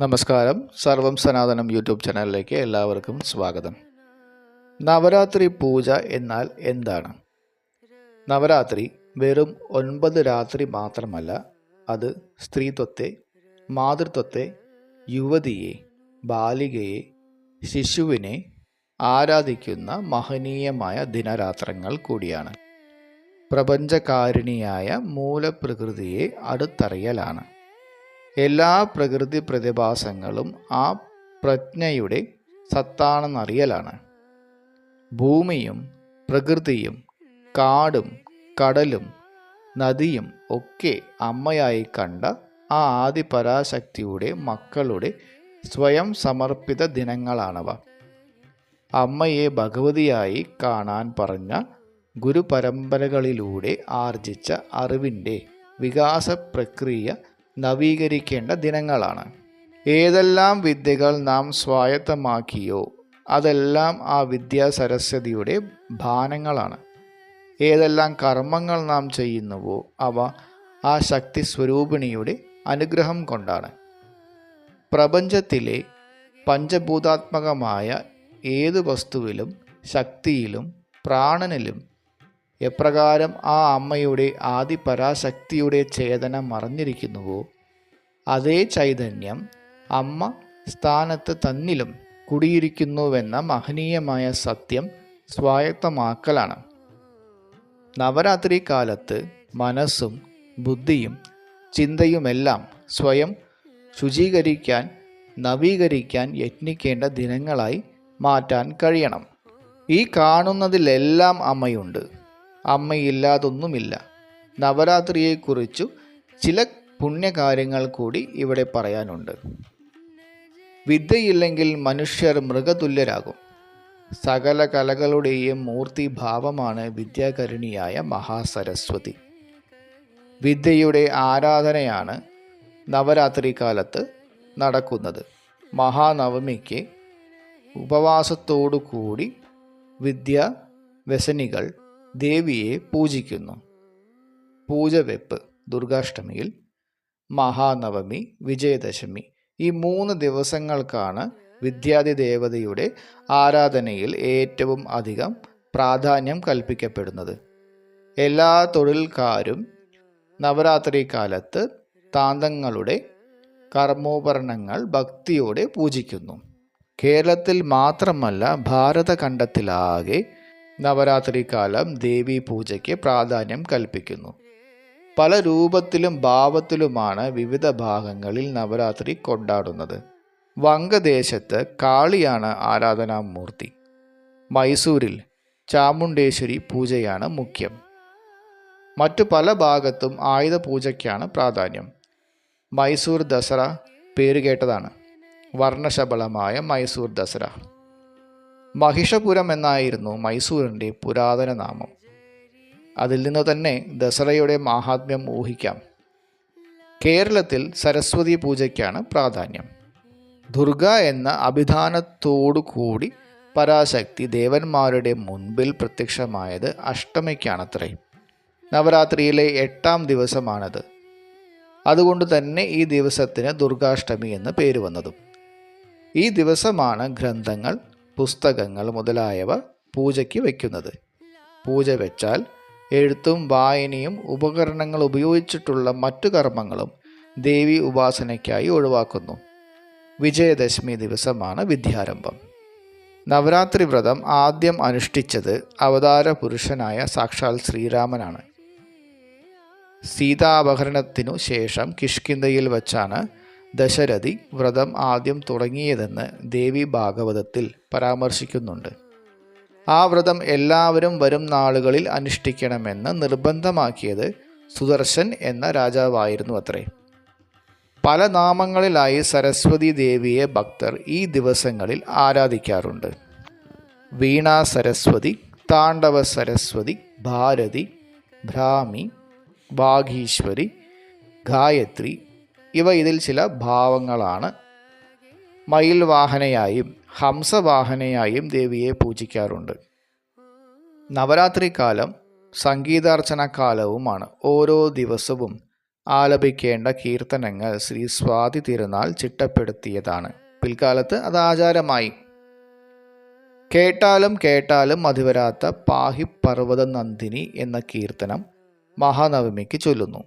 നമസ്കാരം. സർവം സനാതനം യൂട്യൂബ് ചാനലിലേക്ക് എല്ലാവർക്കും സ്വാഗതം. നവരാത്രി പൂജ എന്നാൽ എന്താണ്? നവരാത്രി വെറും ഒൻപത് രാത്രി മാത്രമല്ല അത് സ്ത്രീത്വത്തെ മാതൃത്വത്തെ യുവതിയെ ബാലികയെ ശിശുവിനെ ആരാധിക്കുന്ന മഹനീയമായ ദിനരാത്രങ്ങൾ കൂടിയാണ്. പ്രപഞ്ചകാരിണിയായ മൂലപ്രകൃതിയെ അടുത്തറിയലാണ്. എല്ലാ പ്രകൃതി പ്രതിഭാസങ്ങളും ആ പ്രജ്ഞയുടെ സത്താണെന്നറിയലാണ്. ഭൂമിയും പ്രകൃതിയും കാടും കടലും നദിയും ഒക്കെ അമ്മയായി കണ്ട ആ ആദി പരാശക്തിയുടെ മക്കളുടെ സ്വയം സമർപ്പിത ദിനങ്ങളാണവ. അമ്മയെ ഭഗവതിയായി കാണാൻ പറഞ്ഞ ഗുരുപരമ്പരകളിലൂടെ ആർജിച്ച അറിവിന്റെ വികാസ പ്രക്രിയ നവീകരിക്കേണ്ട ദിനങ്ങളാണ്. ഏതെല്ലാം വിദ്യകൾ നാം സ്വായത്തമാക്കിയോ അതെല്ലാം ആ വിദ്യാ സരസ്വതിയുടെ ഭാനങ്ങളാണ്. ഏതെല്ലാം കർമ്മങ്ങൾ നാം ചെയ്യുന്നുവോ അവ ആ ശക്തി സ്വരൂപിണിയുടെ അനുഗ്രഹം കൊണ്ടാണ്. പ്രപഞ്ചത്തിലെ പഞ്ചഭൂതാത്മകമായ ഏത് വസ്തുവിലും ശക്തിയിലും പ്രാണനിലും എപ്രകാരം ആ അമ്മയുടെ ആദിപരാശക്തിയുടെ ചേതന മറഞ്ഞിരിക്കുന്നുവോ? അതേ ചൈതന്യം അമ്മ സ്ഥാനത്ത് തന്നിലും കുടിയിരിക്കുന്നുവെന്ന മഹനീയമായ സത്യം സ്വായത്തമാക്കലാണ്. നവരാത്രി കാലത്ത് മനസ്സും ബുദ്ധിയും ചിന്തയുമെല്ലാം സ്വയം ശുചീകരിക്കാൻ നവീകരിക്കാൻ യത്നിക്കേണ്ട ദിനങ്ങളായി മാറ്റാൻ കഴിയണം. ഈ കാണുന്നതിലെല്ലാം അമ്മയുണ്ട്. അമ്മയില്ലാതൊന്നുമില്ല. നവരാത്രിയെക്കുറിച്ചു ചില പുണ്യകാര്യങ്ങൾ കൂടി ഇവിടെ പറയാനുണ്ട്. വിദ്യയില്ലെങ്കിൽ മനുഷ്യർ മൃഗതുല്യരാകും. സകല കലകളുടെയും മൂർത്തി ഭാവമാണ് വിദ്യാകരുണിയായ മഹാസരസ്വതി. വിദ്യയുടെ ആരാധനയാണ് നവരാത്രി കാലത്ത് നടക്കുന്നത്. മഹാനവമിക്ക് ഉപവാസത്തോടു കൂടി വിദ്യ വ്യസനികൾ ദേവിയെ പൂജിക്കുന്നു. പൂജവെപ്പ് ദുർഗാഷ്ടമിയിൽ മഹാനവമി വിജയദശമി ഈ മൂന്ന് ദിവസങ്ങൾക്കാണ് വിദ്യാധി ദേവതയുടെ ആരാധനയിൽ ഏറ്റവും അധികം പ്രാധാന്യം കൽപ്പിക്കപ്പെടുന്നത്. എല്ലാ തൊഴിൽക്കാരും നവരാത്രി കാലത്ത് താന്തങ്ങളുടെ കർമ്മോപകരണങ്ങൾ ഭക്തിയോടെ പൂജിക്കുന്നു. കേരളത്തിൽ മാത്രമല്ല ഭാരതഖണ്ഡത്തിലാകെ നവരാത്രി കാലം ദേവി പൂജയ്ക്ക് പ്രാധാന്യം കൽപ്പിക്കുന്നു. പല രൂപത്തിലും ഭാവത്തിലുമാണ് വിവിധ ഭാഗങ്ങളിൽ നവരാത്രി കൊണ്ടാടുന്നത്. വങ്കദേശത്ത് കാളിയാണ് ആരാധനാമൂർത്തി. മൈസൂരിൽ ചാമുണ്ടേശ്വരി പൂജയാണ് മുഖ്യം. മറ്റു പല ഭാഗത്തും ആയുധ പൂജയ്ക്കാണ് പ്രാധാന്യം. മൈസൂർ ദസറ പേരുകേട്ടതാണ്. വർണശബളമായ മൈസൂർ ദസറ. മഹിഷപുരം എന്നായിരുന്നു മൈസൂരിന്റെ പുരാതന നാമം. അതിൽ നിന്ന് തന്നെ ദസറയുടെ മാഹാത്മ്യം ഊഹിക്കാം. കേരളത്തിൽ സരസ്വതി പൂജയ്ക്കാണ് പ്രാധാന്യം. ദുർഗ എന്ന അഭിധാനത്തോടു കൂടി പരാശക്തി ദേവന്മാരുടെ മുൻപിൽ പ്രത്യക്ഷമായത് അഷ്ടമിക്കാണത്രേ. നവരാത്രിയിലെ എട്ടാം ദിവസമാണത്. അതുകൊണ്ട് തന്നെ ഈ ദിവസത്തിന് ദുർഗാഷ്ടമി എന്ന് പേര് വന്നതും. ഈ ദിവസമാണ് ഗ്രന്ഥങ്ങൾ പുസ്തകങ്ങൾ മുതലായവ പൂജയ്ക്ക് വയ്ക്കുന്നത്. പൂജ വെച്ചാൽ എഴുത്തും വായനയും ഉപകരണങ്ങൾ ഉപയോഗിച്ചിട്ടുള്ള മറ്റു കർമ്മങ്ങളും ദേവി ഉപാസനയ്ക്കായി ഒഴിവാക്കുന്നു. വിജയദശമി ദിവസമാണ് വിദ്യാരംഭം. നവരാത്രി വ്രതം ആദ്യം അനുഷ്ഠിച്ചത് അവതാര പുരുഷനായ സാക്ഷാൽ ശ്രീരാമനാണ്. സീതാപഹരണത്തിനു ശേഷം കിഷ്കിന്ധയിൽ വച്ചാണ് ദശരഥി വ്രതം ആദ്യം തുടങ്ങിയതെന്ന് ദേവി ഭാഗവതത്തിൽ പരാമർശിക്കുന്നുണ്ട്. ആ വ്രതം എല്ലാവരും വരും നാളുകളിൽ അനുഷ്ഠിക്കണമെന്ന് നിർബന്ധമാക്കിയത് സുദർശൻ എന്ന രാജാവായിരുന്നു അത്രേ. പല നാമങ്ങളിലായി സരസ്വതി ദേവിയെ ഭക്തർ ഈ ദിവസങ്ങളിൽ ആരാധിക്കാറുണ്ട്. വീണ സരസ്വതി താണ്ഡവ സരസ്വതി ഭാരതി ഭ്രാമി വാഗീശ്വരി ഗായത്രി ഇവ ഇതിൽ ചില ഭാവങ്ങളാണ്. മയിൽ വാഹനയായും ഹംസവാഹനയായും ദേവിയെ പൂജിക്കാറുണ്ട്. നവരാത്രി കാലം സംഗീതാർച്ചന കാലവുമാണ് ഓരോ ദിവസവും ആലപിക്കേണ്ട കീർത്തനങ്ങൾ ശ്രീ സ്വാതി തിരുനാൾ ചിട്ടപ്പെടുത്തിയതാണ്. പിൽക്കാലത്ത് അത് ആചാരമായി. കേട്ടാലും കേട്ടാലും മതിവരാത്ത പാഹി പർവത നന്ദിനി എന്ന കീർത്തനം മഹാനവമിക്ക് ചൊല്ലുന്നു.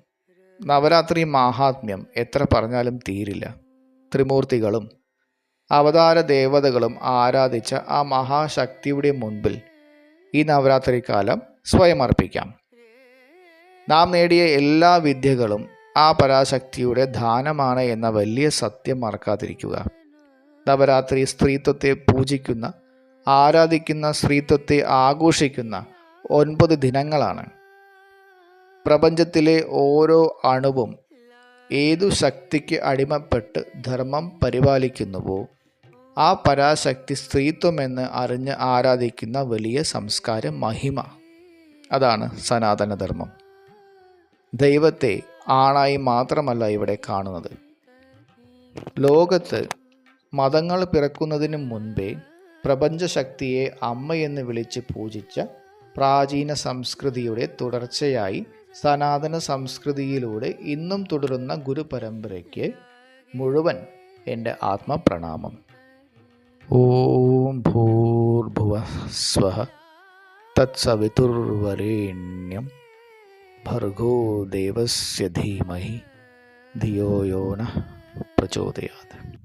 നവരാത്രി മാഹാത്മ്യം എത്ര പറഞ്ഞാലും തീരില്ല. ത്രിമൂർത്തികളും അവതാര ദേവതകളും ആരാധിച്ച ആ മഹാശക്തിയുടെ മുൻപിൽ ഈ നവരാത്രി കാലം സ്വയം അർപ്പിക്കാം. നാം നേടിയ എല്ലാ വിദ്യകളും ആ പരാശക്തിയുടെ ദാനമാണ് എന്ന വലിയ സത്യം മറക്കാതിരിക്കുക. നവരാത്രി സ്ത്രീത്വത്തെ പൂജിക്കുന്ന ആരാധിക്കുന്ന സ്ത്രീത്വത്തെ ആഘോഷിക്കുന്ന ഒൻപത് ദിനങ്ങളാണ്. പ്രപഞ്ചത്തിലെ ഓരോ അണുവും ഏതു ശക്തിക്ക് അടിമപ്പെട്ട് ധർമ്മം പരിപാലിക്കുന്നുവോ ആ പരാശക്തി സ്ത്രീത്വമെന്ന് അറിഞ്ഞ് ആരാധിക്കുന്ന വലിയ സംസ്കാര മഹിമ. അതാണ് സനാതനധർമ്മം. ദൈവത്തെ ആണായി മാത്രമല്ല ഇവിടെ കാണുന്നത്. ലോകത്ത് മതങ്ങൾ പിറക്കുന്നതിന് മുൻപേ പ്രപഞ്ചശക്തിയെ അമ്മയെന്ന് വിളിച്ച് പൂജിച്ച പ്രാചീന സംസ്കൃതിയുടെ തുടർച്ചയായി സനാതന സംസ്കൃതിയിലൂടെ ഇന്നും തുടരുന്ന ഗുരുപരമ്പരയ്ക്ക് മുഴുവൻ എന്റെ ആത്മപ്രണാമം. ഓം ഭൂർഭുവ സ്വ തത്സവിതുർവരേണ്യം. ഭർഗോ ദേവസ്യ ധീമഹി. ധിയോ യോ പ്രചോദയാത്.